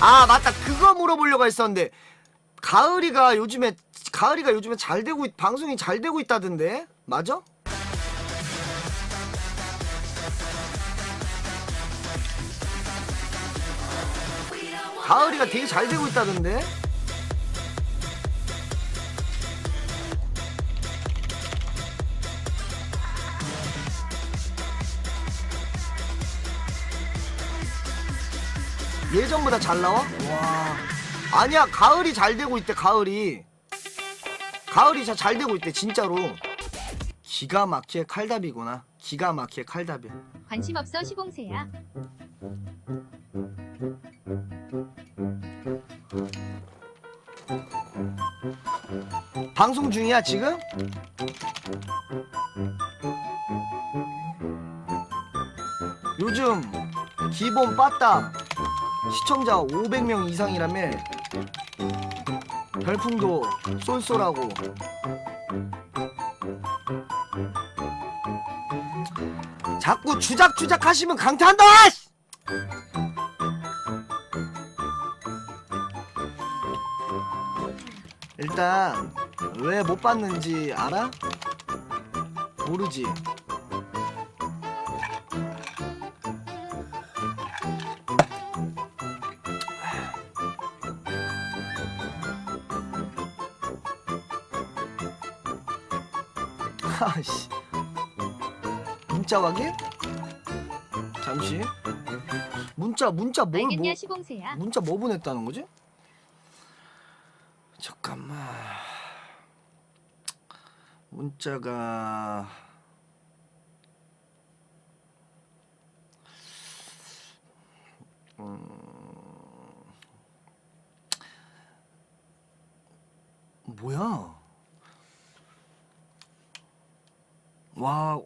아 맞다. 그거 물어보려고 했었는데 가을이가 요즘에 가을이가 요즘에 잘 되고 있- 방송이 잘 되고 있다던데? 맞아? 가을이가 되게 잘 되고 있다던데 예전보다 잘 나와? 와 아니야 가을이 잘 되고 있대 가을이 가을이 자- 잘 되고 있대 진짜로 기가 막히게 칼답이구나 기가 막히게 칼답이야 관심 없어 시봉새야. 방송 중이야 지금? 요즘 기본 빠따 시청자 500명 이상이라며 별풍도 쏠쏠하고 자꾸 주작주작 하시면 강퇴한다! 씨! 일단 왜 못 봤는지 알아? 모르지. 아씨. 문자 확인? 잠시. 문자 문자 뭘 뭐? 알겠냐 시봉새야. 문자 뭐 보냈다는 거지? 잠깐만. 문자가 음... 뭐야? 와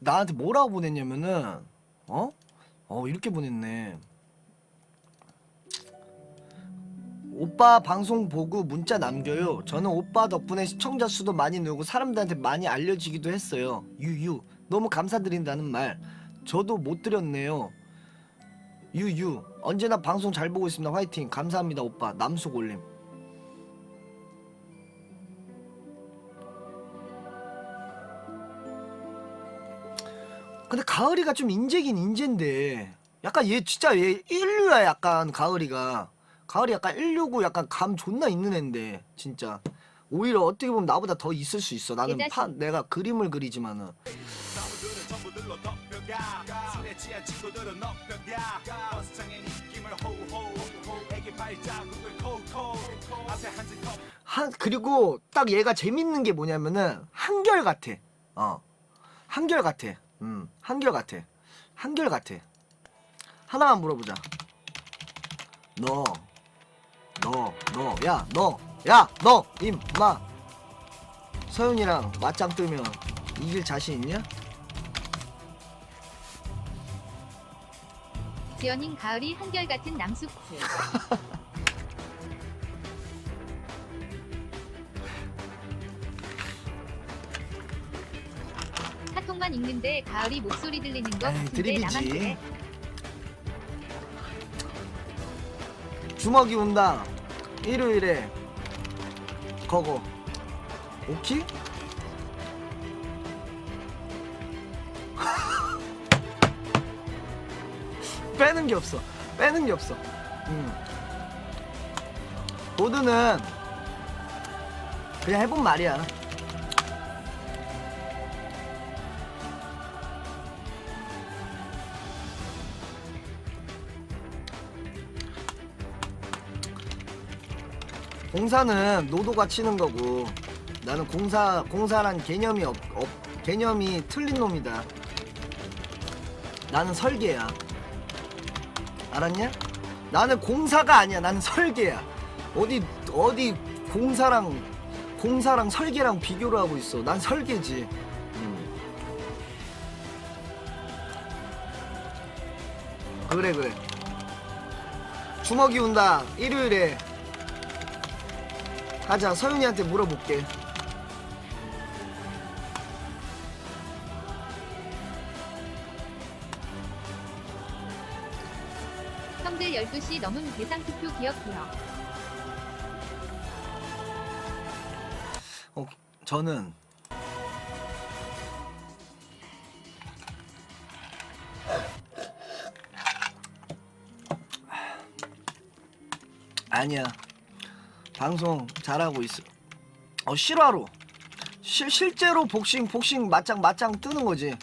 나한테 뭐라고 보냈냐면은 어? 어 이렇게 보냈네. 오빠 방송 보고 문자 남겨요. 저는 오빠 덕분에 시청자 수도 많이 늘고 사람들한테 많이 알려지기도 했어요. 유유 너무 감사드린다는 말 저도 못 드렸네요. 유유 언제나 방송 잘 보고 있습니다. 화이팅 감사합니다 오빠 남숙 올림. 근데 가을이가 좀 인재긴 인재인데 약간 얘 진짜 얘 인류야 약간 가을이가. 가을이 약간 165 약간 감 존나 있는 애인데 진짜. 오히려 어떻게 보면 나보다 더 있을 수 있어. 나는 파 내가 그림을 그리지만은. 한 그리고 딱 얘가 재밌는 게 뭐냐면은 한결 같아. 어. 한결 같아 음 한결 같아 한결 같아 하나만 물어보자 너 너, 너, 야, 너, 야, 너, 임마. 서윤이랑 맞짱 뜨면 이길 자신 있냐? 지연인 가을이 한결같은. 카 톡만 읽는데 가을이 목소리 들리는 거 에이, 같은데 드립이지. 나만 그래. 주먹이 온다. 일요일에 거거. 오키? 빼는 게 없어. 빼는 게 없어. 음. 모두는 그냥 해본 말이야. 공사는 노도가 치는 거고 나는 공사 공사란 개념이 없, 없 개념이 틀린 놈이다. 나는 설계야. 알았냐? 나는 공사가 아니야. 나는 설계야. 어디 어디 공사랑 공사랑 설계랑 비교를 하고 있어. 난 설계지. 음. 그래 그래. 주먹이 온다. 일요일에 하자 서윤이한테 물어볼게 형들 12시 넘은 대상 투표 기억해요. 어, 저는 아니야 방송 잘하고 있어. 어 실화로. 실 실제로 복싱 복싱 맞짱 맞짱 뜨는 거지.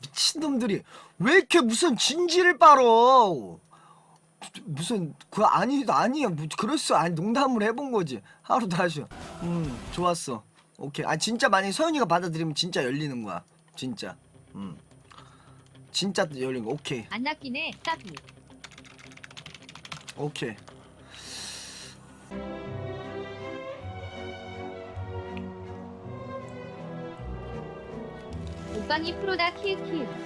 미친놈들이. 왜 이렇게 무슨 진지를 빨어 무슨 그 아니 아니야. 뭐 그랬어. 아니 농담을 해본 거지. 하루 다시. 음 좋았어. 오케이. 아 진짜 만약에 서연이가 받아들이면 진짜 열리는 거야. 진짜. 음. 진짜 열린 거. 오케이. 안 낚이네. 까비. 오케이. 오빵이 프로다 킬킬.